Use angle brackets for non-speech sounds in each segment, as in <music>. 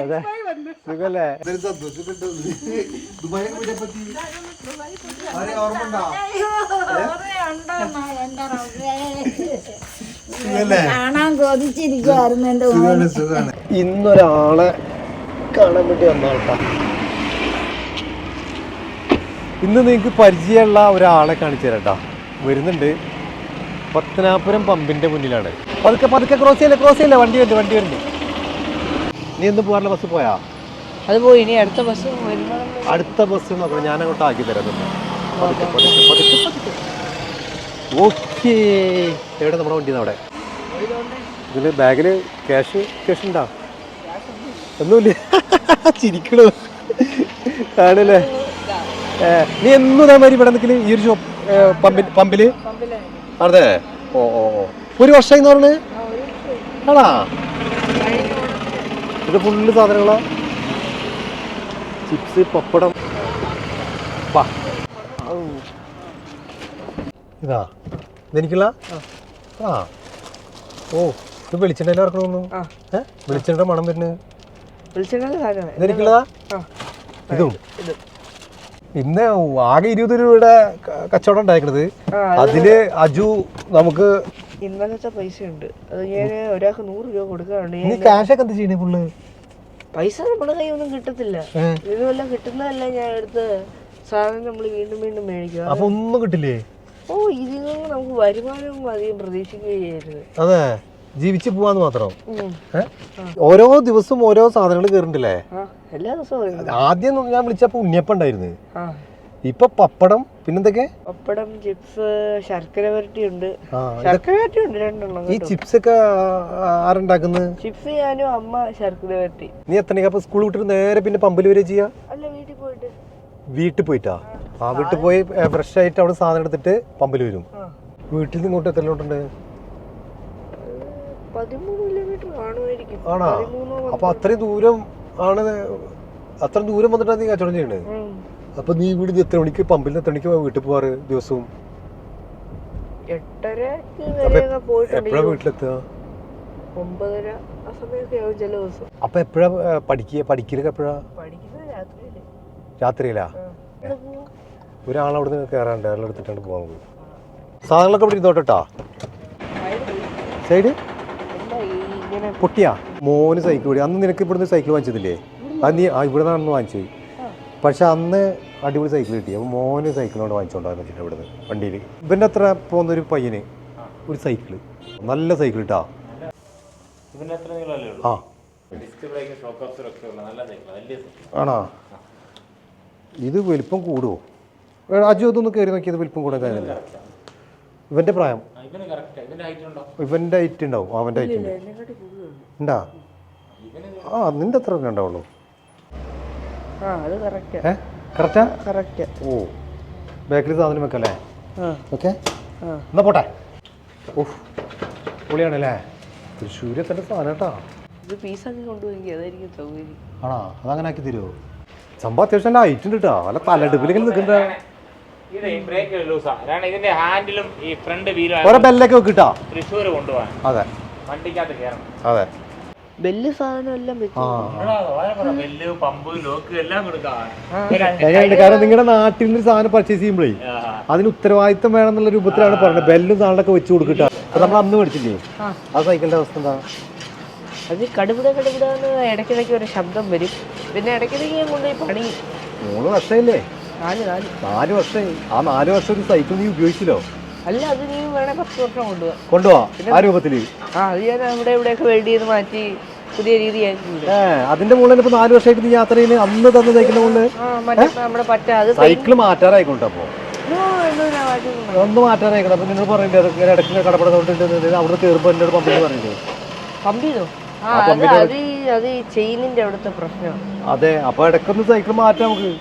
അതെ. സുഖല്ലേ? കാണാൻ കൊതിച്ചിരിക്കുവായിരുന്നു എന്റെ ഇന്നൊരാളെ കാണാൻ വേണ്ടി വന്നാട്ടാ ഇന്ന് നിങ്ങൾക്ക് പരിചയമുള്ള ഒരാളെ കാണിച്ചു തരാട്ടാ. വരുന്നുണ്ട്. പത്തനാപുരം പമ്പിന്റെ മുന്നിലാണ്. പതുക്കെ പതുക്കെ ക്രോസ് ചെയ്യല്ലേ ക്രോസ് ചെയ്യല്ലേ? വണ്ടി വരുന്നുണ്ട് വണ്ടി വരുന്നുണ്ട്. നീ എന്ത് പോകാറില്ല ബസ് പോയാ? അത് പോയി. ഇനി അടുത്ത ബസ് അടുത്ത ബസ് നോക്കണം ഞാൻ അങ്ങോട്ട് ആക്കി തരാം ഓക്കേ എവിടെ നമ്മുടെ വണ്ടി അവിടെ? ഇതിന് ബാഗിൽ ക്യാഷ് ക്യാഷ് ഉണ്ടോ? ഒന്നുമില്ല. <laughs> ചിരിക്കണു. ആണല്ലേ? നീ എന്നും ഇതേമാതിരി ഇവിടെ നിൽക്കൽ? ഈ ഒരു ഷോപ്പ് പമ്പിൽ പമ്പിൽ? അതെ ഓ ഓ ഓ. ഒരു വർഷമായി എന്ന് പറഞ്ഞത്? ആണാ? ഇത് ഫുള്ള് സാധനങ്ങളാ. ചിപ്സ് പപ്പടം. ഇതാ. ഇതെനിക്കുള്ള? ആ. ഓ ഇത് വെളിച്ചെണ്ണയിൽ ഇറക്കണമെന്നു. ഏ? വെളിച്ചെണ്ണ മണം വരുന്നത്? ഇതെനിക്കുള്ളതാ. ഇതും. പിന്നെ ആകെ ഇരുപത് രൂപയുടെ കച്ചവടം ഉണ്ടായിരിക്കണത് അതിൽ അജു നമുക്ക് ഇന്നലത്തെ പൈസ ഉണ്ട് അത് ഞാൻ ഒരാൾക്ക് നൂറ് രൂപ കൊടുക്കാറുണ്ട്. ക്യാഷ് ഒക്കെ എന്താ ചെയ്യണേ പുള്ള്? പൈസ നമ്മുടെ കൈ ഒന്നും കിട്ടത്തില്ല? ഇതുമെല്ലാം കിട്ടുന്നതല്ല ഞാൻ എടുത്ത് സാധനം നമ്മൾ വീണ്ടും വീണ്ടും മേടിക്കുക അപ്പൊ ഒന്നും കിട്ടില്ലേ? ഓ ഇതിൽ നിന്ന് നമുക്ക് വരുമാനവും അധികം പ്രതീക്ഷിക്കുകയായിരുന്നു. അതെ. ജീവിച്ചു പോവാന്ന് മാത്രം. ഓരോ ദിവസവും ഓരോ സാധനങ്ങൾ കേറിണ്ടല്ലേ എല്ലാ ദിവസവും ആദ്യം ഞാൻ വിളിച്ചപ്പോ ഉണ്ണിയപ്പം ഉണ്ടായിരുന്നു. ഇപ്പൊ പപ്പടം പിന്നെന്തൊക്കെ? പപ്പടം ചിപ്സ് ശർക്കര വരട്ടി ഉണ്ട്. ശർക്കര വരട്ടി ഉണ്ട് രണ്ടെണ്ണം ഈ ചിപ്സ് ഒക്കെ ആരുണ്ടാക്കുന്നത് ചിപ്സ് ഞാനും അമ്മ ശർക്കര വരട്ടി. നീ എത്ര അപ്പൊ സ്കൂൾ വിട്ടിട്ട് നേരെ പിന്നെ പമ്പിൽ വരെ ചെയ്യാ? അല്ല വീട്ടിൽ പോയിട്ട്. വീട്ടിൽ പോയിട്ടാ? ആ വീട്ടിൽ പോയി ഫ്രഷ് ആയിട്ട് അവിടെ സാധനം എടുത്തിട്ട് പമ്പിൽ വരും. വീട്ടിൽ നിന്ന് ഇങ്ങോട്ട് എത്ര ആണോ? അപ്പൊ അത്രയും ദൂരം ആണ് അത്രയും ദൂരം വന്നിട്ടാണ് നീ കച്ചവടം ചെയ്യണത് ഉം. അപ്പൊ നീ ഇവിടെ എത്ര മണിക്ക് പമ്പിൽ എത്ര മണിക്ക് വീട്ടിൽ പോവാറ് ദിവസവും? എപ്പോഴാ വീട്ടിലെത്തുക? ഒമ്പതര ആ സമയമൊക്കെ ആവും ചില ദിവസം. അപ്പൊ എപ്പോഴാ പഠിക്കുക പഠിക്കലൊക്കെ എപ്പോഴാ? രാത്രിയിൽ. ഒരാളവിടെ നിന്ന് കയറാണ്ട് അയാൾ എടുത്തിട്ടാണ് പോകാൻ പോകും സാധനങ്ങളൊക്കെ ഇവിടെ ഇരുന്നോട്ടാ സൈഡ്? പോയി. പൊട്ടിയാ? മോന് സൈക്കിൾ കൂടി അന്ന് നിനക്ക് ഇവിടുന്ന് സൈക്കിൾ വാങ്ങിച്ചതില്ലേ? അത് നീ ആ ഇവിടെ നിന്നാണെന്ന് വാങ്ങിച്ചത് പക്ഷെ അന്ന് അടിപൊളി സൈക്കിൾ കിട്ടി. അപ്പോൾ മോന് സൈക്കിളോട് വാങ്ങിച്ചോണ്ടായിരുന്നു ഇവിടെ ഇവിടുന്ന് വണ്ടിയിൽ. ഇവന്റെ അത്ര പോകുന്ന ഒരു പയ്യന് ഒരു സൈക്കിൾ നല്ല സൈക്കിൾ കിട്ടാ ആ. ഡിസ്ക് ബ്രേക്കും ഷോക്ക് ഓഫ്സറും ഉള്ള നല്ല സൈക്കിൾ വലിയ സൈക്കിൾ ആണോ? ഇത് വലിപ്പം കൂടുമോ അജു അതൊന്ന് കയറി നോക്കിയത് വലിപ്പം കൂടാൻ കാര്യമില്ല ഇവന്റെ പ്രായം? ഇവന്റെ ഹൈറ്റ് ഉണ്ടാവും. അവന്റെ ഹൈറ്റ് ഉണ്ട്. ആ നിന്റെ അത്ര ഉണ്ടാവുള്ളൂ ആ അത് കറക്റ്റ് ഏ? കറക്റ്റാ? കറക്റ്റാ. ഓ ബേക്കറി സാധനം വെക്കല്ലേ? ഓക്കെ. എന്നാ പോട്ടെ. ഓഹ് പൊളിയാണല്ലേ? തൃശ്ശൂരെ തന്നെ സാധനം കേട്ടാ. ഇത് പീസാക്കി കൊണ്ടുപോയി അതായിരിക്കും സൗകര്യം. ആണോ? അതങ്ങനെ ആക്കി തരുമോ സംഭവം അത്യാവശ്യം ലൈറ്റ് ഹൈറ്റ് ഉണ്ട് കേട്ടോ അല്ല തലടുപ്പിലേക്ക് നിൽക്കണ്ട ഇതിന്റെ ഹാൻഡിലും ഈ ഫ്രണ്ട് വീലും ഓരോ ബെല്ലൊക്കെ വെക്കിട്ടാ തൃശ്ശൂർ കൊണ്ടുപോകാൻ. അതെ. വണ്ടിക്കകത്ത് കയറണം അതെ. ബെല്ല് സാധനം എല്ലാം വെച്ചു ആ. ബെല്ല് പമ്പ് ലോക്ക് എല്ലാം കൊടുക്കാം. എങ്ങനെയുണ്ട് കാരണം നിങ്ങളുടെ നാട്ടിൽ നിന്ന് സാധനം പർച്ചേസ് ചെയ്യുമ്പോഴേ അതിന് ഉത്തരവാദിത്തം വേണം എന്നുള്ള രൂപത്തിലാണ് പറഞ്ഞത്. ബെല്ലും സാധനമൊക്കെ വെച്ച് കൊടുക്കട്ടെ. അത് നമ്മൾ അന്ന് മേടിച്ചില്ലേ? ആ. സൈക്കിളിന്റെ അവസ്ഥ എന്താ? അത് കടുപിട കടുപിടാന്ന് ഇടയ്ക്കിടയ്ക്ക് ഒരു ശബ്ദം വരും. പിന്നെ ഇടയ്ക്കിടയ്ക്ക് ഞാൻ കൊണ്ടുപോയി പണി. മൂന്ന് വർഷമല്ലേ നാല് നാല്. നാല് വർഷമായി. ആ നാല് വർഷം ഒരു സൈക്കിൾ നീ ഉപയോഗിച്ചില്ലോ? അല്ല അത് നീ വേണേ പത്ത് വർഷം കൊണ്ടുപോവാ കൊണ്ടുപോവാ ആ രൂപത്തിൽ ആ അത് ഞാൻ അവിടെ ഇവിടെയൊക്കെ വെൽഡ് ചെയ്ത് മാറ്റി പുതിയ ഏ അതിന്റെ മുകളിൽ ഇപ്പൊ നാല് വർഷമായിട്ട് നീ യാത്ര ചെയ്യുന്നത് അന്ന് തന്നു തയ്ക്കുന്ന മുകളിൽ? നമ്മുടെ പറ്റ അത് സൈക്കിൾ മാറ്റാറായിക്കോട്ടെ അപ്പൊ? ഒന്ന് മാറ്റാറായിക്കോട്ടെ അപ്പൊ നിങ്ങൾ പറയണ്ടേ ഇങ്ങനെ ഇടയ്ക്ക് കടപ്പട തൊട്ടിട്ട് അവിടെ കയറുമ്പോ എന്നോട് പമ്പിൽ പറയണ്ടേ പമ്പ് ചെയ്തോ? അത് ചെയിനിന്റെ അവിടുത്തെ പ്രശ്നമാണ്. അതെ അപ്പൊ ഇടയ്ക്കൊന്ന് സൈക്കിൾ മാറ്റാം നമുക്ക്.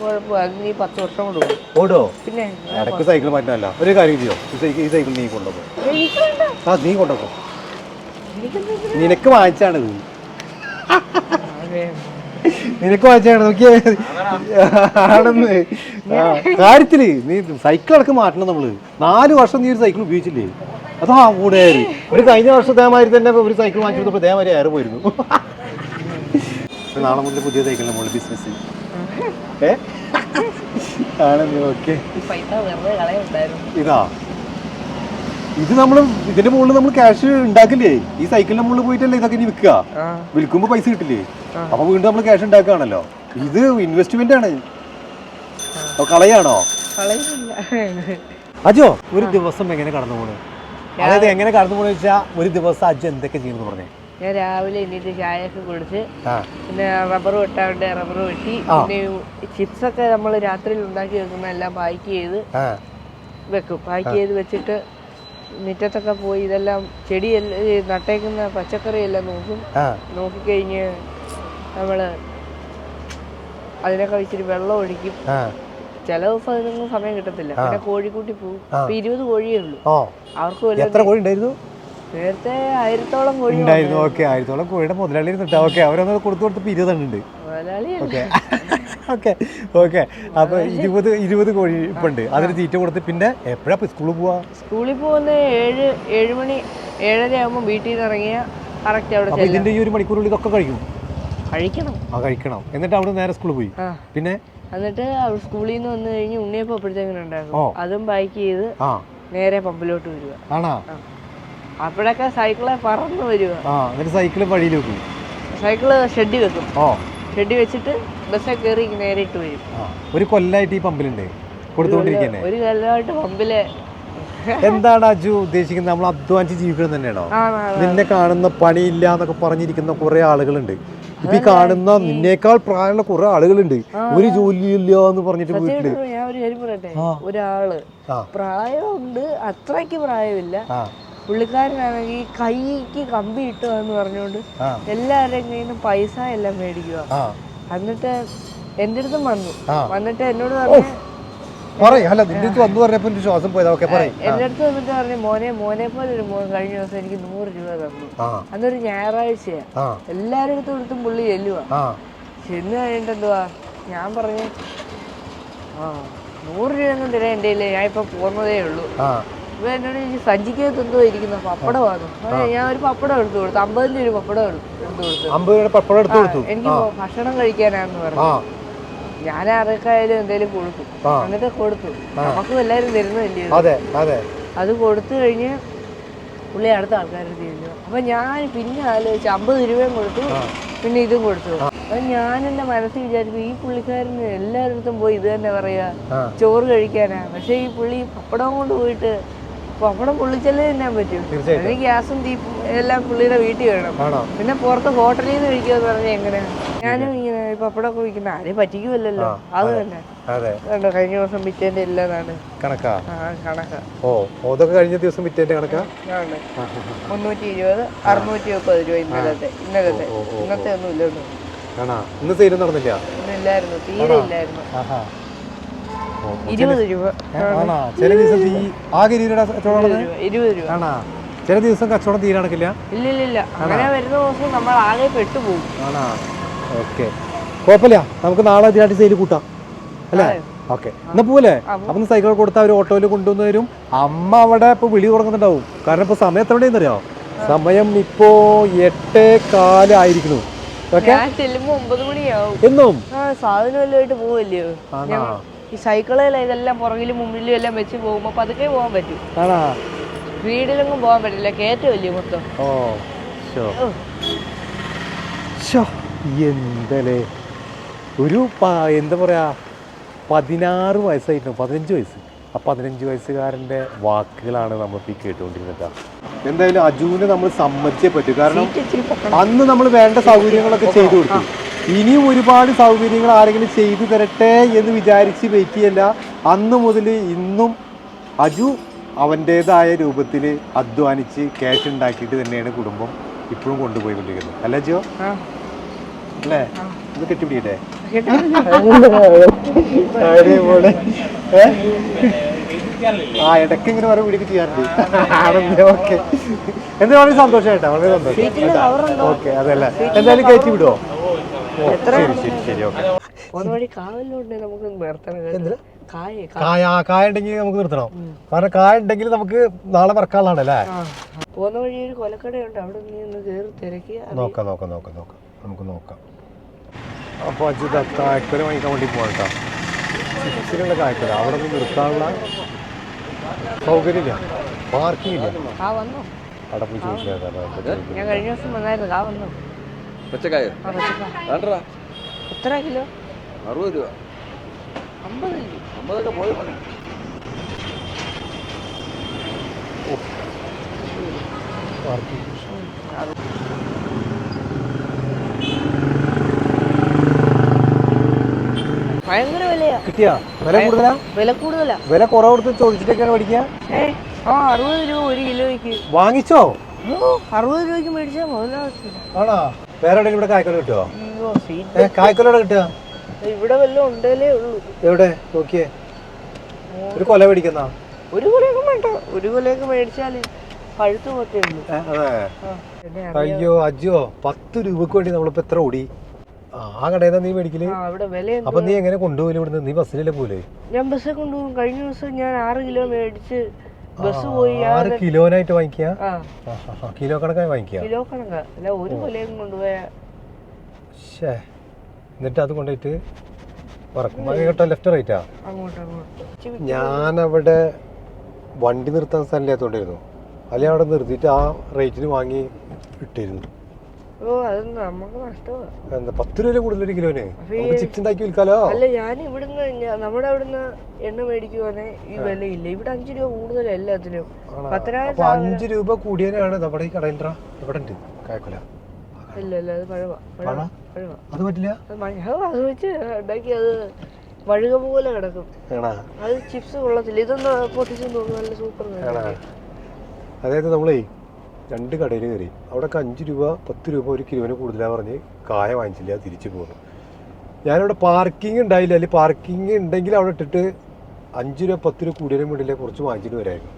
കുഴപ്പമില്ല നീ പത്ത് വർഷം കൊണ്ട് പോകും ഓടോ? പിന്നെ ഇടയ്ക്ക് സൈക്കിൾ മാറ്റാനല്ല ഒരു കാര്യം ചെയ്യോ? ഈ സൈക്കിൾ നീ കൊണ്ടുപോ എനിക്ക് ആ നീ കൊണ്ടുപോ നിനക്ക് വാങ്ങിച്ചാണ്. നിനക്ക് വാങ്ങിച്ചാണ് നോക്കിയേ. ആണെന്ന്. കാര്യത്തിൽ നീ സൈക്കിൾ അടക്കം മാറ്റണം നമ്മൾ. നാല് വർഷം നീ ഒരു സൈക്കിൾ ഉപയോഗിച്ചില്ലേ? അതാ കൂടെ ഒരു കഴിഞ്ഞ വർഷം ഇതേമാതിരി തന്നെ ഒരു സൈക്കിൾ വാങ്ങിച്ചെടുത്തപ്പോൾ ഇതേമാതിരി ഏറെ പോയിരുന്നു? നാളെ മുതൽ പുതിയ സൈക്കിളിന് മുകളിൽ ബിസിനസ് ഏ? ഓക്കെ. ഇതാ. ഇത് നമ്മൾ ഇതിന്റെ മുകളിൽ നമ്മൾ ക്യാഷ് ഉണ്ടാക്കില്ലേ? ഈ സൈക്കിളിന്റെ മുകളിൽ പോയിട്ടല്ലേ ഇതൊക്കെ ഇനി വിൽക്കുക? വിൽക്കുമ്പോ പൈസ കിട്ടില്ലേ? അപ്പൊ വീണ്ടും നമ്മൾ ക്യാഷ് ഉണ്ടാക്കുകയാണല്ലോ. ഇത് ഇൻവെസ്റ്റ്മെന്റ് ആണ്. കളയാണോ? അജോ ഒരു ദിവസം എങ്ങനെ കടന്നു പോണു അതായത് എങ്ങനെ കടന്നു പോണെന്ന് വെച്ചാൽ ഒരു ദിവസം അജു എന്തൊക്കെ ചെയ്യുന്നു പറഞ്ഞേ. ഞാൻ രാവിലെ എണീറ്റ് ചായയൊക്കെ കുടിച്ച് പിന്നെ റബ്ബർ വെട്ടാണ്ട് റബ്ബർ വെട്ടി പിന്നെ ചിപ്സ് ഒക്കെ നമ്മൾ രാത്രിയിൽ ഉണ്ടാക്കി വെക്കുന്ന എല്ലാം പാക്ക് ചെയ്ത് വെക്കും. പാക്ക് ചെയ്ത് വെച്ചിട്ട് മുറ്റത്തൊക്കെ പോയി ഇതെല്ലാം ചെടി നട്ടേക്കുന്ന പച്ചക്കറി എല്ലാം നോക്കും നോക്കിക്കഴിഞ്ഞ് നമ്മൾ അതിനൊക്കെ ഇച്ചിരി വെള്ളം ഒഴിക്കും. ചില ദിവസം അതിനൊന്നും സമയം കിട്ടത്തില്ല. പിന്നെ കോഴിക്കൂട്ടി പോകും. ഇരുപത് കോഴിയേ ഉള്ളൂ. അവർക്ക് എത്ര കോഴി ഉണ്ടായിരുന്നു? നേരത്തെ ആയിരത്തോളം കോഴി ഉണ്ടായിരുന്നു. ഓക്കെ ആയിരത്തോളം കോഴിയുടെ മുതലാളി ഇരുന്നിട്ട്. ഓക്കെ അവരൊന്ന് കൊടുത്തു കൊടുത്തപ്പോൾ ഇരുപതെണ്ണുണ്ട് ഓക്കെ. Okay okay. അപ്പൊ ഇരുപത് ഇരുപത് കോഴി ഇപ്പൊ ഉണ്ട്. അതിന് തീറ്റ കൊടുത്ത് പിന്നെ എപ്പോഴാ സ്കൂളിൽ പോവാ? സ്കൂളിൽ പോകുന്ന ഏഴ് ഏഴ് മണി ഏഴര ആകുമ്പോൾ വീട്ടിൽ നിന്ന് ഇറങ്ങിയ കറക്റ്റ് അവിടെ ഇതിന്റെ ഈ ഒരു മണിക്കൂറുള്ളിൽ ഇതൊക്കെ കഴിക്കും കഴിക്കണം. ആ കഴിക്കണം. എന്നിട്ട് അവിടെ നേരെ സ്കൂളിൽ പോയി. പിന്നെ? എന്നിട്ട് സ്കൂളിൽ നിന്ന് വന്നു കഴിഞ്ഞ് ഉണ്ണിയപ്പം അപ്പോഴത്തേക്കിനും ഉണ്ടാക്കും അതും പാക്ക് ചെയ്ത് നേരെ പമ്പിലോട്ട് വരിക. ആണാ? അപ്പോഴൊക്കെ സൈക്കിളെ പറന്ന് വരിക ആ എന്നിട്ട് സൈക്കിൾ വഴിയിൽ വെക്കും. സൈക്കിൾ ഷെഡ് വെക്കും. ഓ ഷെഡ് വെച്ചിട്ട് ബസ്സേ കയറി നേരിട്ട് വരും. ഒരു കൊല്ലായിട്ട് ഈ പമ്പിലുണ്ട്. കൊടുത്തുകൊണ്ടിരിക്കുന്നേ. ഒരു കൊല്ലമായിട്ട് പമ്പിലെ. എന്താണ് അജു ഉദ്ദേശിക്കുന്നത്? നമ്മൾ അധ്വാനിച്ച് ജീവിക്കണം തന്നെയാണോ? നിന്നെ കാണുന്ന പണിയില്ല എന്നൊക്കെ പറഞ്ഞിരിക്കുന്ന കുറെ ആളുകളുണ്ട്. ഇപ്പൊ ഈ കാണുന്ന നിന്നേക്കാൾ പ്രായമുള്ള കുറെ ആളുകളുണ്ട്. ഒരു ജോലി ഇല്ല എന്ന് പറഞ്ഞിട്ട് വീട്ടിൽ. ഞാൻ ഒരു ഒരാൾ പ്രായമുണ്ട് അത്രയ്ക്ക് പ്രായമില്ല. പുള്ളിക്കാരനാണെങ്കിൽ കൈക്ക് കമ്പി ഇട്ടുവെന്ന് പറഞ്ഞുകൊണ്ട് എല്ലാവരുടെയും കയ്യിൽ നിന്ന് പൈസ എല്ലാം മേടിക്കുക എന്നിട്ട് എന്റെ അടുത്തും വന്നു. വന്നിട്ട് എന്നോട് പറഞ്ഞു പറയ്. അല്ല നിന്റെ അടുത്ത് വന്നു പറഞ്ഞപ്പോ എന്റെ ശ്വാസം പോയതാ. ഓക്കെ പറയും. എന്റെ അടുത്ത് വന്നിട്ട് പറഞ്ഞു മോനെ മോനെ പോലെ ഒരു മോൻ കഴിഞ്ഞ ദിവസം എനിക്ക് നൂറ് രൂപ തന്നു. അന്നൊരു ഞായറാഴ്ചയാ. എല്ലാരും അടുത്തും എടുത്തും പുള്ളി ചെല്ലുവാ. ചെന്ന് കഴിഞ്ഞിട്ട് എന്തുവാ ഞാൻ പറഞ്ഞു ആ നൂറ് രൂപയൊന്നും തരാൻ എന്റെ ഇല്ല. ഞാൻ ഇപ്പൊ പോന്നതേ ഉള്ളൂ. ഇപ്പൊ എന്നോട് ചോദിച്ചു സഞ്ചിക്കകത്ത് എന്തോ ഇരിക്കുന്ന പപ്പടമാണ്. ഞാൻ ഒരു പപ്പടം എടുത്തു കൊടുത്തു. അമ്പതിന്റെ ഒരു പപ്പടം എടുത്തു കൊടുത്തു. അമ്പത് രൂപയുടെ പപ്പടം എടുത്തു കൊടുത്തു. എനിക്ക് ഭക്ഷണം കഴിക്കാനാന്ന് പറഞ്ഞു. ഞാൻ ആർക്കായാലും എന്തേലും കൊടുക്കും. എന്നിട്ട് കൊടുത്തു. നമുക്കും എല്ലാവരും തരുന്നതല്ലേ അതെ അതെ. അത് കൊടുത്തു കഴിഞ്ഞ് പുള്ളി അടുത്ത ആൾക്കാരുടെ തിരിഞ്ഞു. അപ്പൊ ഞാൻ പിന്നെ ആലോചിച്ചു അമ്പത് രൂപയും കൊടുത്തു പിന്നെ ഇതും കൊടുത്തു. അപ്പൊ ഞാൻ എന്റെ മനസ്സിൽ വിചാരിച്ചു ഈ പുള്ളിക്കാരന് എല്ലായിടത്തും പോയി ഇത് തന്നെ പറയാ ചോറ് കഴിക്കാനാ. പക്ഷെ ഈ പുള്ളി പപ്പടം കൊണ്ട് പോയിട്ട് പപ്പടം പൊള്ളിച്ചല്ലേ തിന്നാൻ പറ്റും. തീർച്ചയായിട്ടും. ഗ്യാസും തീപ്പും എല്ലാം പുള്ളിയുടെ വീട്ടിൽ വേണം. ആണോ? പിന്നെ പുറത്ത് ഹോട്ടലിൽ നിന്ന് കഴിക്കുമെന്ന് പറഞ്ഞാൽ എങ്ങനെയാ? ഞാനും ഇങ്ങനെ ഇപ്പൊ അവിടെ കുഴിക്കുന്ന ആരെയും പറ്റിക്കുമല്ലോ അത് തന്നെ. അതെ. കണ്ടോ കഴിഞ്ഞ ദിവസം പിറ്റേന്റെ എല്ലാതാണ് കണക്കാ? കണക്കാ. ഓ ഓ, കഴിഞ്ഞ ദിവസം വിറ്റേന്റെ കണക്കാ? മുന്നൂറ്റി ഇരുപത് അറുന്നൂറ്റി മുപ്പത് രൂപ ഇന്നലത്തെ ഇന്നലത്തെ. ഇന്നത്തെ ഒന്നും ഇല്ല ഒന്നും ഇന്ന് സെയിലും നടന്നില്ല? ഇന്നില്ലായിരുന്നു തീരെ ഇല്ലായിരുന്നു. ഇരുപത് രൂപ ആണാ? ചില ദിവസം തീ ആകെ രീതിയുടെ കച്ചവടം ഇരുപത് രൂപ. ആണോ? ചില ദിവസം കച്ചവടം തീരെ നടക്കില്ല? ഇല്ല ഇല്ല ഇല്ല അങ്ങനെ വരുന്ന ദിവസം നമ്മൾ ആകെ പെട്ടുപോകും. ആണാ? ഓക്കെ. കുഴപ്പമില്ല. നമുക്ക് നാളെ ഇതിനായിട്ട് സെയിൽ കൂട്ടാം. അല്ലേ? ഓക്കെ. എന്നാ പോലെ അപ്പം സൈക്കിൾ കൊടുത്താൽ അവർ ഓട്ടോയിൽ കൊണ്ടുവന്ന് തരും അമ്മ അവിടെ ഇപ്പൊ വിളി തുടങ്ങുന്നുണ്ടാവും. കാരണം ഇപ്പൊ സമയം എത്ര മണിയെന്നറിയോ? സമയം ഇപ്പോ എട്ടേ കാലായിരിക്കുന്നു. എന്നും? സാധനം പോവല്ലയോ ഈ സൈക്കിളിൽ ഇതെല്ലാം പുറകിലും മുമ്പിലും എല്ലാം വെച്ച് പോകുമ്പോ പതുക്കെ പോകാൻ പറ്റും. വീടിലൊന്നും പോകാൻ പറ്റില്ല. കയറ്റമല്ലേ മൊത്തം. ഓ എന്തല്ലേ? ഒരു എന്താ പറയാ പതിനാറ് വയസ്സായിട്ടു പതിനഞ്ച് വയസ്സ്. ആ പതിനഞ്ച് വയസ്സുകാരന്റെ വാക്കുകളാണ് നമ്മളിപ്പോൾ ഈ കേട്ടുകൊണ്ടിരുന്നത് എന്തായാലും അജുവിനെ നമ്മൾ സമ്മതിച്ചേ പറ്റൂ. കാരണം അന്ന് നമ്മൾ വേണ്ട സൗകര്യങ്ങളൊക്കെ ചെയ്തു കൊടുത്തു. ഇനിയും ഒരുപാട് സൗകര്യങ്ങൾ ആരെങ്കിലും ചെയ്തു തരട്ടെ എന്ന് വിചാരിച്ച് വെയിറ്റ് ചെയ്യല്ല അന്ന് മുതൽ ഇന്നും അജു അവന്റേതായ രൂപത്തിൽ അധ്വാനിച്ച് ക്യാഷ് ഉണ്ടാക്കിയിട്ട് തന്നെയാണ് കുടുംബം ഇപ്പോഴും കൊണ്ടുപോയിക്കൊണ്ടിരിക്കുന്നത്. അല്ല അജോ? അല്ലേ? ഇത് കെട്ടിപ്പിടിക്കട്ടെ? ആ ഇടയ്ക്ക് ഇങ്ങനെ ഓരോ വീടിക്ക് ചെയ്യാറുണ്ട്. ആണല്ലേ? ഓക്കെ. എന്താ വളരെ സന്തോഷമായിട്ടാ വളരെ സന്തോഷം ഓക്കെ അതല്ലേ. എന്തായാലും കയറ്റി വിടുവോ? ശരി ശരി ശരി ഓക്കെ. കായ കായ ആ, കായ ഉണ്ടെങ്കിൽ നമുക്ക് നിർത്തണം. കാരണം കായ ഉണ്ടെങ്കിൽ നമുക്ക് നാളെ മറക്കാനുള്ളതാണ് അല്ലേ. പോകുന്ന വഴി ഒരു കൊലക്കടയുണ്ട്. അവിടെ നിന്ന് ഒന്ന് കയറി തിരക്കി നോക്കാം നോക്കാം നോക്കാം നോക്കാം. നമുക്ക് നോക്കാം. അപ്പോൾ അജു കായ്ക്കല വാങ്ങിക്കാൻ വേണ്ടി പോകാം കേട്ടോ ചിപ്സിലുള്ള കായ്ക്കല അവിടെ നിന്ന് നിർത്താനുള്ള സൗകര്യമില്ല. പാർക്കിംഗ് ഇല്ല. ആ വന്നു. അവിടെ പോയി ചോദിച്ചാൽ ഞാൻ കഴിഞ്ഞ ദിവസം വന്നായിരുന്നു. ആ വന്നു. പച്ചക്കായോ? വേണ്ടടാ. എത്ര കിലോ? അറുപത് രൂപ. അമ്പത് അമ്പതൊക്കെ പോയി മതി ഭയങ്കര വിലയാ. കിട്ടിയാ? വില കൂടുതലാ? വില കൂടുതലാ. വില കുറവ് കൊടുത്ത് ചോദിച്ചിട്ടൊക്കെയാണ് മേടിക്കുക ആ അറുപത് രൂപ ഒരു കിലോയ്ക്ക്. വാങ്ങിച്ചോ? അറുപത് രൂപയ്ക്ക് മേടിച്ചാൽ മുതലാവത്തില്ല ആണോ? വേറെ എവിടെയെങ്കിലും ഇവിടെ കായ്ക്കൊല കിട്ടുമോ കായ്ക്കൊല ഏ കായ്ക്കലോടെ കിട്ടുക? ഇവിടെ വല്ലതും ഉണ്ടല്ലേ ഉള്ളൂ. എവിടെ? നോക്കിയേ. ഒരു കൊല മേടിക്കുന്ന ഒരു കൊലയൊക്കെ വേണ്ട. ഒരു കൊലയൊക്കെ മേടിച്ചാൽ പഴുത്ത് പോത്തേ ഉള്ളൂ. അയ്യോ അജ്ജോ പത്ത് രൂപക്ക് വേണ്ടി നമ്മളിപ്പോ എത്ര ഓടി? ആ കടയിൽ നീ മേടിക്കൽ? അപ്പൊ നീ എങ്ങനെ കൊണ്ടുപോകില്ല ഇവിടുന്ന്? നീ ബസ്സിലല്ലേ പോലെ ഞാൻ ബസ്സിൽ കൊണ്ടുപോകും. കഴിഞ്ഞ ദിവസം ഞാൻ ആറ് കിലോ മേടിച്ച് ബസ് പോയി ആറ് ഞാൻ കിലോനായിട്ട് വാങ്ങിക്കുക കിലോ കണക്കായി വാങ്ങിക്കുക കിലോ കണക്കാ. അല്ല ഒരു കൊലയും കൊണ്ടുപോയാ ശേ എന്നിട്ട് അത് കൊണ്ടുപോയിട്ട് കേട്ടോ ലെഫ്റ്റ് റൈറ്റാ ഞാനവിടെ വണ്ടി നിർത്താൻ സ്ഥലമില്ലാത്തോണ്ടായിരുന്നു അല്ലെങ്കിൽ അവിടെ നിർത്തിയിട്ട് ആ റേറ്റിന് വാങ്ങി ഇട്ടിരുന്നു. ഓ അത് നമുക്ക് നഷ്ടമാ. എന്താ പത്ത് രൂപ കൂടുതൽ ഒരു കിലോന് നമുക്ക് ചിപ്സ് ഉണ്ടാക്കി വിൽക്കാലോ? അല്ല ഞാൻ ഇവിടുന്ന് ഞാ- നമ്മുടെ അവിടുന്ന് എണ്ണ ഈ വിലയില്ല. ഇവിടെ അഞ്ചു രൂപ കൂടുതൽ എല്ലാത്തിനും. ആണോ? പത്തനായിരം അപ്പൊ രൂപ നമ്മുടെ ഈ കടയിൽ ഇവിടെ ഉണ്ട് കായക്കൊല. ഇല്ല ഇല്ല അത് പഴവാ. അത് പറ്റില്ല? അത് അത് വെച്ച് ഉണ്ടാക്കി അത് വഴുക പോലെ കിടക്കും. ആണാ? അത് ചിപ്സ് കൊള്ളത്തില്ല. ഇതൊന്ന് പൊട്ടിച്ചു നോക്കും നല്ല സൂപ്പർ അതായത് നമ്മളേ രണ്ട് കടയിൽ കയറി. അവിടെയൊക്കെ അഞ്ച് രൂപ പത്ത് രൂപ ഒരു കിലോന് കൂടുതലാണ് പറഞ്ഞ് കായ വാങ്ങിച്ചില്ല തിരിച്ചു പോകുന്നു ഞാനിവിടെ പാർക്കിംഗ് ഉണ്ടായില്ല. അല്ലെങ്കിൽ പാർക്കിംഗ് ഉണ്ടെങ്കിൽ അവിടെ ഇട്ടിട്ട് അഞ്ച് രൂപ പത്ത് രൂപ കൂടിയതിനും വേണ്ടിയില്ല കുറച്ച് വാങ്ങിച്ചിട്ട് വരായിരുന്നു.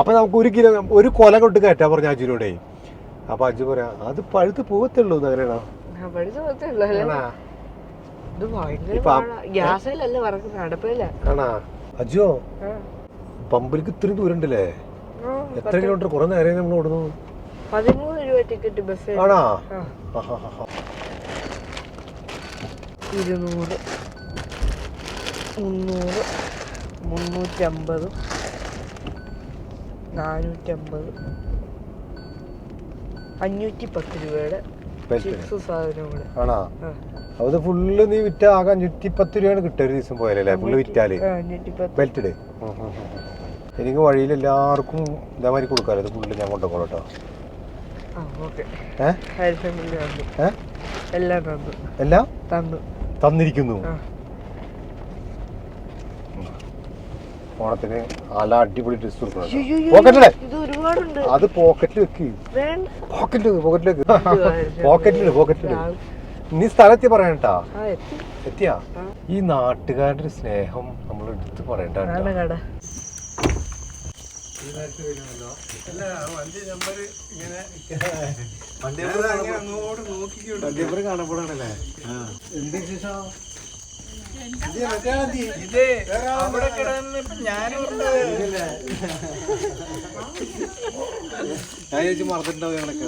അപ്പൊ നമുക്ക് ഒരു കിലോ ഒരു കൊല കൊണ്ട് കയറ്റാൻ പറഞ്ഞു അജുനോടെ. അപ്പൊ അജു പറയാ അത് പഴുത്ത് പോകത്തുള്ളൂ അങ്ങനെയാണോ? അജുവോ? പമ്പിലേക്ക് ഇത്രയും ദൂരം ഉണ്ടല്ലേ എത്ര കിലോമീറ്റർ കുറേ നേരം നമ്മൾ ഓടുന്നു പതിമൂന്ന് രൂപ ടിക്കറ്റ് ബസ് ആണോ. ഇരുന്നൂറ് മുന്നൂറ് മുന്നൂറ്റമ്പത് നാനൂറ്റമ്പത് അഞ്ഞൂറ്റി പത്ത് രൂപയുടെ ബെൽറ്റ്. ചിപ്സ് സാധനം കൂടെ. ആണാ? അത് ഫുള്ള് നീ വിറ്റ ആകെ അഞ്ഞൂറ്റി പത്ത് രൂപയാണ് കിട്ടുക ഒരു ദിവസം പോയാലല്ലേ? ഫുള്ള് വിറ്റാൽ. ബെൽറ്റ് എനിക്ക് വഴിയിൽ എല്ലാവർക്കും ഇതേമാതിരി കൊടുക്കാമല്ലോ ഇത് ഫുള്ള് ഞാൻ കൊണ്ടുപോകണം കേട്ടോ. എല്ലാം തന്നു. എല്ലാം? തന്നു. തന്നിരിക്കുന്നു. ഓണത്തിന് നല്ല അടിപൊളി ഡ്രസ് കൊടുക്കണം പോക്കറ്റിലെ? അത് പോക്കറ്റിൽ വെക്ക്. പോക്കറ്റിൽ പോക്കറ്റിലേക്ക് പോക്കറ്റിൽ പോക്കറ്റിലിട് നീ സ്ഥലത്തി പറയണ്ടാ എത്തിയാ? ഈ നാട്ടുകാരുടെ സ്നേഹം നമ്മൾ എടുത്ത് പറയണ്ട അങ്ങോട്ട് കാണപ്പെടാണല്ലേ എന്ത് വിശേഷം? ഇത് അവിടെ കിടന്ന് ഞാനും ഞാൻ ചോദിച്ചു മറന്നിട്ടുണ്ടാവും ഞങ്ങളൊക്കെ.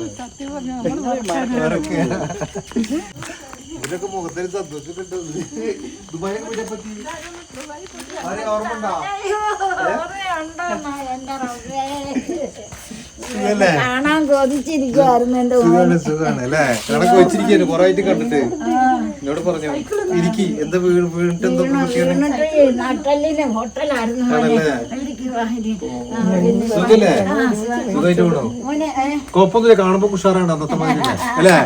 ഇതിനൊക്കെ മുഖത്തിന് സന്തോഷപ്പെട്ടു ദുബായിനെ കുറിച്ച് പറ്റി ആരെ ഓർമ്മ ഉണ്ടോ? സുഖല്ലേ? കാണാൻ കൊതിച്ചിരിക്കുവായിരുന്നു എന്റെ സുഖാണ് സുഖാണ് അല്ലേ? കണക്ക് വെച്ചിരിക്കുന്നു കൊറേ ആയിട്ട് കണ്ടിട്ട്. എന്നോട് പറഞ്ഞു ഇരിക്കി എന്താ വീണ് വീണിട്ട് എന്താ ഹോട്ടലായിരുന്നു സുഖല്ലേ. സുഖമായിട്ട് പോണോ? കുഴപ്പമൊന്നുമില്ല കാണുമ്പോ ഉഷാറാണ് അന്നത്തെ മാതിരി അല്ലേ?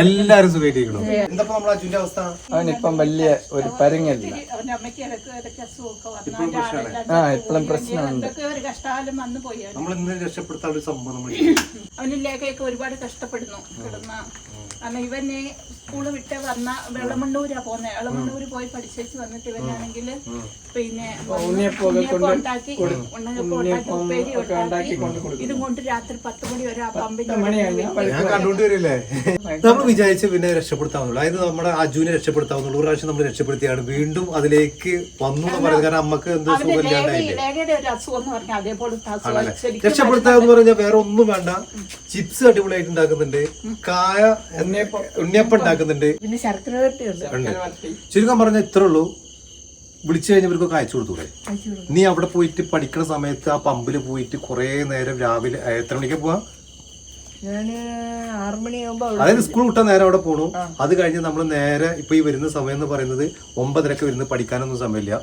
എല്ലാരും സുഖമായിട്ടിരിക്കണോ അവനിപ്പം വലിയ ഒരു പരിങ്ങല്ല. ആ ഇപ്പോഴും പ്രശ്നമുണ്ട്. എന്തൊക്കെ ഒരു കഷ്ടകാലം വന്നു പോയി നമ്മൾ ഇന്ന് രക്ഷപ്പെടുത്താൻ ഒരു സംഭവം <laughs> ഒരുപാട് കഷ്ടപ്പെടുന്നു കിടന്ന. കാരണം ഇവനെ സ്കൂൾ വിട്ട് വന്ന വെള്ളമണ്ണൂരാ പോന്നെ. വെള്ളമണ്ണൂര് പോയി പഠിച്ചേച്ച് വന്നിട്ട് ഇവനാണെങ്കിൽ പിന്നെ ഉണ്ടാക്കി ഉണ്ണിയപ്പം ഉണ്ടാക്കി ഉപ്പേരി ഉണ്ടാക്കി. ഇതും കൊണ്ട് രാത്രി പത്ത് മണി വരെ ആ പമ്പിന്റെ ഞാൻ കണ്ടുകൊണ്ട് വരില്ലേ? നമ്മൾ വിചാരിച്ച് പിന്നെ രക്ഷപ്പെടുത്താവുന്നുള്ളൂ അതായത് നമ്മുടെ അജുവിനെ രക്ഷപ്പെടുത്താവുന്നുള്ളൂ. ഒരു പ്രാവശ്യം നമ്മൾ രക്ഷപ്പെടുത്തിയാണ്. വീണ്ടും അതിലേക്ക് വന്നു എന്ന് പറയുന്നത് കാരണം അമ്മയ്ക്ക് എന്ത് സുഖമില്ലാണ്ടായില്ലേ അസുഖം എന്ന് പറഞ്ഞാൽ വേറെ ഒന്നും വേണ്ട. ചിപ്സ് അടിപൊളിയായിട്ട് ഉണ്ടാക്കുന്നുണ്ട്. കായ ഉണ്ണിയപ്പം. ഉണ്ടാക്കുന്നുണ്ട്. പിന്നെ ചുരുക്കം പറഞ്ഞ ഇത്ര ഉള്ളൂ. വിളിച്ചു കഴിഞ്ഞവർക്കൊക്കെ അയച്ചു കൊടുത്തൂടെ? നീ അവിടെ പോയിട്ട് പഠിക്കുന്ന സമയത്ത് ആ പമ്പിൽ പോയിട്ട് കുറേ നേരം രാവിലെ എത്ര മണിക്കാണ് പോവാ? ഞാൻ അതായത് സ്കൂൾ വിട്ട നേരെ അവിടെ പോണു. അത് കഴിഞ്ഞ് നമ്മൾ നേരെ ഇപ്പൊ ഈ വരുന്ന സമയം എന്ന് പറയുന്നത് ഒമ്പതരക്ക് വരുന്ന പഠിക്കാനൊന്നും സമയമില്ല.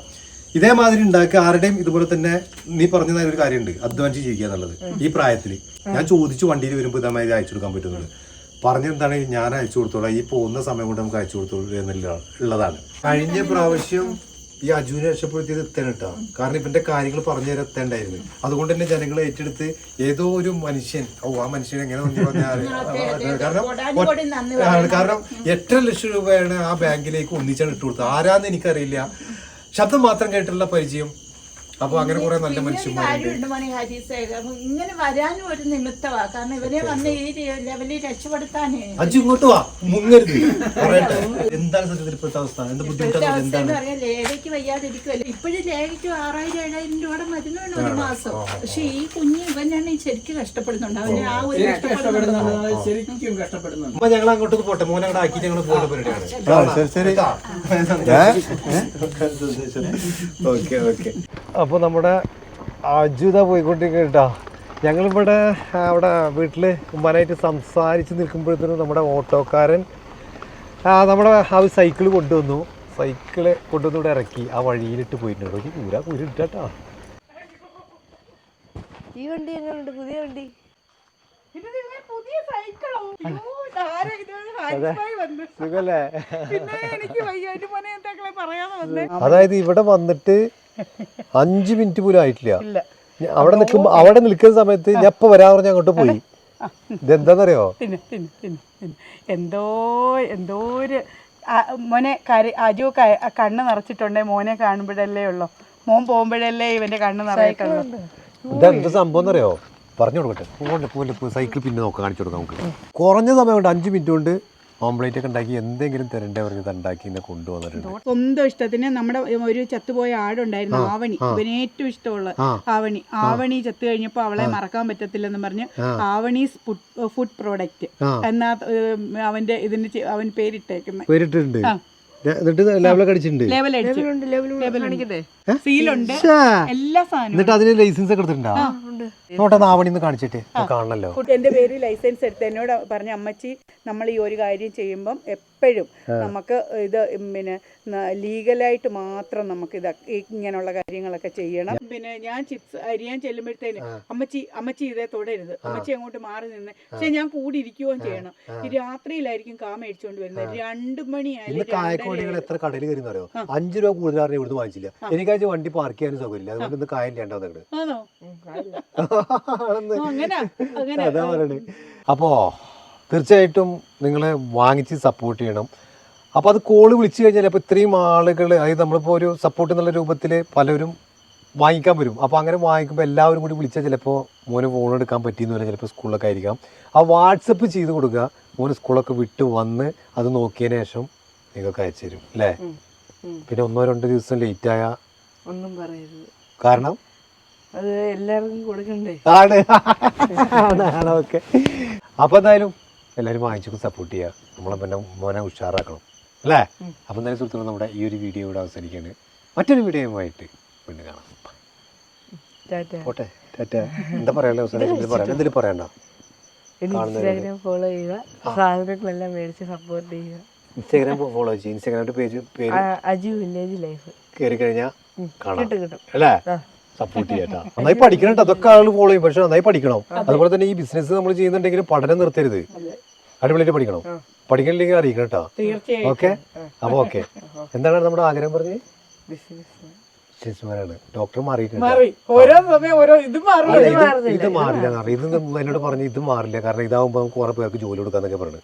ഇതേമാതിരി ഉണ്ടാക്കി ആരുടെയും ഇതുപോലെ തന്നെ നീ പറഞ്ഞ ഒരു കാര്യമുണ്ട്. അധ്വാനിച്ച് ജീവിക്കുക എന്നുള്ളത്. ഈ പ്രായത്തിൽ ഞാൻ ചോദിച്ചു വണ്ടിയിൽ വരുമ്പോൾ ഇതേമാതിരി അയച്ചു കൊടുക്കാൻ പറ്റുന്നത് പറഞ്ഞെന്താണ് ഞാൻ അയച്ചു കൊടുത്തോളാം. ഈ പോകുന്ന സമയം കൊണ്ട് നമുക്ക് അയച്ചു കൊടുത്തോളൂ എന്നുള്ള ഉള്ളതാണ്. കഴിഞ്ഞ പ്രാവശ്യം ഈ അജുവിനെ രക്ഷപ്പെടുത്തിയത് എത്തണം കേട്ടോ കാരണം ഇവന്റെ കാര്യങ്ങൾ പറഞ്ഞു തരാൻ എത്തേണ്ടായിരുന്നു. അതുകൊണ്ട് തന്നെ ജനങ്ങൾ ഏറ്റെടുത്ത് ഏതോ ഒരു മനുഷ്യൻ ഓ ആ മനുഷ്യൻ എങ്ങനെ നന്ദി പറഞ്ഞാൽ കാരണം കാരണം എട്ടര ലക്ഷം രൂപയാണ് ആ ബാങ്കിലേക്ക് ഒന്നിച്ചാണ് ഇട്ടുകൊടുത്തത് ആരാന്ന് എനിക്കറിയില്ല. ശബ്ദം മാത്രം കേട്ടുള്ള പരിചയം അപ്പൊ അങ്ങനെ കുറെ നല്ല മനുഷ്യന്മാരുണ്ട്. ഇങ്ങനെ വരാനും ഒരു നിമിത്തമാ കാരണം ഇവരെ വന്ന് ഈ ലെവലിൽ രക്ഷപ്പെടുത്താനേ. അജു ഇങ്ങോട്ട് വാ. മുങ്ങരുത്. എന്താണ് സത്യത്തിൽ ഇപ്പോഴത്തെ അവസ്ഥ? എന്താ ബുദ്ധിമുട്ടാണ് എന്താണ്? എന്ന് പറയാൻ ലേഖയ്ക്ക് വയ്യാതിരിക്കുമല്ലോ ഇപ്പോഴും ലേഖയ്ക്ക് ആറായിരം ഏഴായിരം രൂപയുടെ മരുന്നാണ് ഒരു മാസം. പക്ഷെ ഈ കുഞ്ഞ് ഇവനാണ് ശരിക്കും കഷ്ടപ്പെടുന്നുണ്ട്. അവന് ആ. ഒരു ശരിക്കും കഷ്ടപ്പെടുന്നുണ്ട്. അപ്പൊ ഞങ്ങൾ അങ്ങോട്ട് പോട്ടെ. മോനെ അങ്ങോട്ട് ആക്കിയിട്ട് ഞങ്ങൾ പോകേണ്ട പരിപാടിയാണ്. ശരി ഓക്കെ <laughs> ഓക്കെ. അപ്പോൾ നമ്മുടെ അജുത പോയിക്കൊണ്ടിരിക്കുക കേട്ടോ ഞങ്ങളിവിടെ അവിടെ വീട്ടിൽ ഉമ്മാനായിട്ട് സംസാരിച്ച് നിൽക്കുമ്പോഴത്തേനും നമ്മുടെ ഓട്ടോക്കാരൻ ആ, നമ്മുടെ ആ ഒരു സൈക്കിൾ കൊണ്ടുവന്നു. സൈക്കിൾ കൊണ്ടുവന്ന് ഇവിടെ ഇറക്കി. ആ വഴിയിലിട്ട് പോയിട്ടുണ്ട്. ഒരു കൂര കൂര ഇട്ടാ ഈ വണ്ടി എങ്ങനെയുണ്ട് പുതിയ വണ്ടി? അതായത് ഇവിടെ വന്നിട്ട് അഞ്ച് മിനിറ്റ് പോലും ആയിട്ടില്ല. അവിടെ നിൽക്കുമ്പോ അവിടെ നിൽക്കുന്ന സമയത്ത് ഞാൻ ഇപ്പൊ വരാൻ പറഞ്ഞ അങ്ങോട്ട് പോയി. ഇതെന്താന്നറിയോ? പിന്നെ പിന്നെ പിന്നെ പിന്നെ. എന്തോ എന്തോ ഒരു മോനെ കരി അജു കണ്ണ് നിറച്ചിട്ടുണ്ടേ മോനെ കാണുമ്പോഴല്ലേ ഉള്ളൂ? മോൻ പോകുമ്പോഴല്ലേ ഇവന്റെ കണ്ണ് ഇതെന്ത് സംഭവം എന്നറിയോ? പറഞ്ഞു കൊടുക്കട്ടെ. പോകണ്ട പോലെ സൈക്കിൾ പിന്നെ നോക്കാം കാണിച്ചു കൊടുക്കാം നമുക്ക്. കുറഞ്ഞ സമയം കൊണ്ട് അഞ്ച് മിനിറ്റ് കൊണ്ട് ഓംപ്ലേറ്റ് ഒക്കെ ഉണ്ടാക്കി എന്തെങ്കിലും തരണ്ടേ പറഞ്ഞത് ഉണ്ടാക്കി കൊണ്ടുവന്നിട്ടുണ്ട്. സ്വന്തം ഇഷ്ടത്തിന് നമ്മുടെ ഒരു ചത്തുപോയ ആടുണ്ടായിരുന്നു ആവണി. ഇവന് ഏറ്റവും ഇഷ്ടമുള്ള ആവണി. ആവണി ചത്തു കഴിഞ്ഞപ്പോ അവളെ മറക്കാൻ പറ്റത്തില്ലെന്ന് പറഞ്ഞ് ആവണീസ് ഫുഡ് പ്രോഡക്റ്റ്. എന്നാ അവന്റെ ഇതിന് അവൻ പേരിട്ടേക്കുന്നത് പേരിട്ടിട്ടുണ്ട്. എന്നിട്ട് അതിന് ലൈസൻസ് ഒക്കെ എടുത്തിട്ടുണ്ടോ? നോട്ടെ നാവണിന്ന് കാണിച്ചിട്ട് കാണണല്ലോ. എന്റെ പേര് ലൈസൻസ് എടുത്ത് എന്നോട് പറഞ്ഞ അമ്മച്ചി നമ്മൾ ഈ ഒരു കാര്യം ചെയ്യുമ്പം എപ്പോഴും നമുക്ക് ഇത് പിന്നെ ലീഗലായിട്ട് മാത്രം നമുക്ക് ഇത് ഇങ്ങനെയുള്ള കാര്യങ്ങളൊക്കെ ചെയ്യണം. പിന്നെ ഞാൻ ചിപ്സ് അരിയാൻ ചെല്ലുമ്പോഴത്തേന് അമ്മച്ചി അമ്മച്ചി ഇതേ തുടരുത്. അമ്മച്ചി അങ്ങോട്ട് മാറി നിന്ന് പക്ഷെ ഞാൻ കൂടി ഇരിക്കുകയും ചെയ്യണം. ഈ രാത്രിയിലായിരിക്കും കാ മേടിച്ചുകൊണ്ട് വരുന്നത് രണ്ടു മണിയായിരുന്നു മണിയായാലും കായക്കോടികൾ എത്ര കടയിൽ കയറി അറിയോ? അഞ്ച് രൂപ കൂടുതലാണ് ഇവിടുന്ന് വാങ്ങിച്ചില്ല. എനിക്കാഴ്ച വണ്ടി പാർക്ക് ചെയ്യാനും സൗകര്യമില്ല. അതുകൊണ്ട് ഇന്ന് ആണോ? അതാ പറയണേ. അപ്പോ തീർച്ചയായിട്ടും നിങ്ങളെ വാങ്ങിച്ച് സപ്പോർട്ട് ചെയ്യണം. അപ്പോൾ അത് കോൾ വിളിച്ചു കഴിഞ്ഞാൽ അപ്പോൾ ഇത്രയും ആളുകൾ അതായത് നമ്മളിപ്പോൾ ഒരു സപ്പോർട്ട് എന്നുള്ള രൂപത്തിൽ പലരും വാങ്ങിക്കാൻ വരും. അപ്പോൾ അങ്ങനെ വാങ്ങിക്കുമ്പോൾ എല്ലാവരും കൂടി വിളിച്ചാൽ ചിലപ്പോൾ മോന് ഫോൺ എടുക്കാൻ പറ്റിയെന്ന് പറഞ്ഞാൽ ചിലപ്പോൾ സ്കൂളിലൊക്കെ ആയിരിക്കാം. ആ വാട്സപ്പ് ചെയ്ത് കൊടുക്കുക. മോന് സ്കൂളൊക്കെ വിട്ട് വന്ന് അത് നോക്കിയതിന് ശേഷം നിങ്ങൾക്ക് അയച്ചു തരും അല്ലേ? പിന്നെ ഒന്നോ രണ്ടോ ദിവസം ലേറ്റ് ആയ ഒന്നും പറയരുത്. കാരണം അത് എല്ലാവർക്കും കൊടുക്കണ്ടേ? ആണ്. ഓക്കെ. അപ്പോൾ എന്തായാലും എല്ലാവരും വാങ്ങിച്ചു സപ്പോർട്ട് ചെയ്യുക നമ്മളെ പിന്നെ മോനെ ഉഷാറാക്കണം. അല്ലേ? അപ്പം എന്തായാലും സുഹൃത്തുക്കൾ നമ്മുടെ ഈ ഒരു വീഡിയോ ഇവിടെ അവസാനിക്കുകയാണ്. മറ്റൊരു വീഡിയോയുമായിട്ട് വീണ്ടും കാണാം. ടാറ്റ. എന്താ പറയാനുള്ള അവസാനം? പറയാം എന്തെങ്കിലും പറയണ്ട ഇൻസ്റ്റാഗ്രാം ഫോളോ ചെയ്യുക. സാധനങ്ങളെല്ലാം മേടിച്ച് സപ്പോർട്ട് ചെയ്യുക. ഇൻസ്റ്റാഗ്രാം ഫോളോ ചെയ്യുക പേജ് പേര് അജു വില്ലേജ് ലൈഫ് കയറി കഴിഞ്ഞാൽ കാണാം. അല്ലേ. സപ്പോർട്ട് ചെയ്യട്ടാ നന്നായി പഠിക്കണം കേട്ടോ അതൊക്കെ ആളുകൾ ഫോളോ ചെയ്യും. പക്ഷെ നന്നായി പഠിക്കണം. അതുപോലെ തന്നെ ഈ ബിസിനസ് നമ്മൾ ചെയ്യുന്നുണ്ടെങ്കിൽ പഠനം നിർത്തരുത്. അടിപൊളിയായിട്ട് പഠിക്കണം. പഠിക്കണില്ലെങ്കിൽ അറിയിക്കണം കേട്ടോ തീർച്ചയായും ഓക്കെ? അപ്പൊ ഓക്കെ. എന്താണ് നമ്മുടെ ആഗ്രഹം പറഞ്ഞത്? ബിസിനസ്മാനാണ് ഡോക്ടർ മാറിയിട്ടുണ്ട് മാറി. ഓരോ സമയം ഓരോ ഇത് മാറി ഇത് ഇത് മാറില്ല ഇത് എന്നോട് പറഞ്ഞു ഇത് മാറില്ല. കാരണം ഇതാവുമ്പോ നമുക്ക് കുറെ പേർക്ക് ജോലി കൊടുക്കാന്നൊക്കെ പറഞ്ഞു.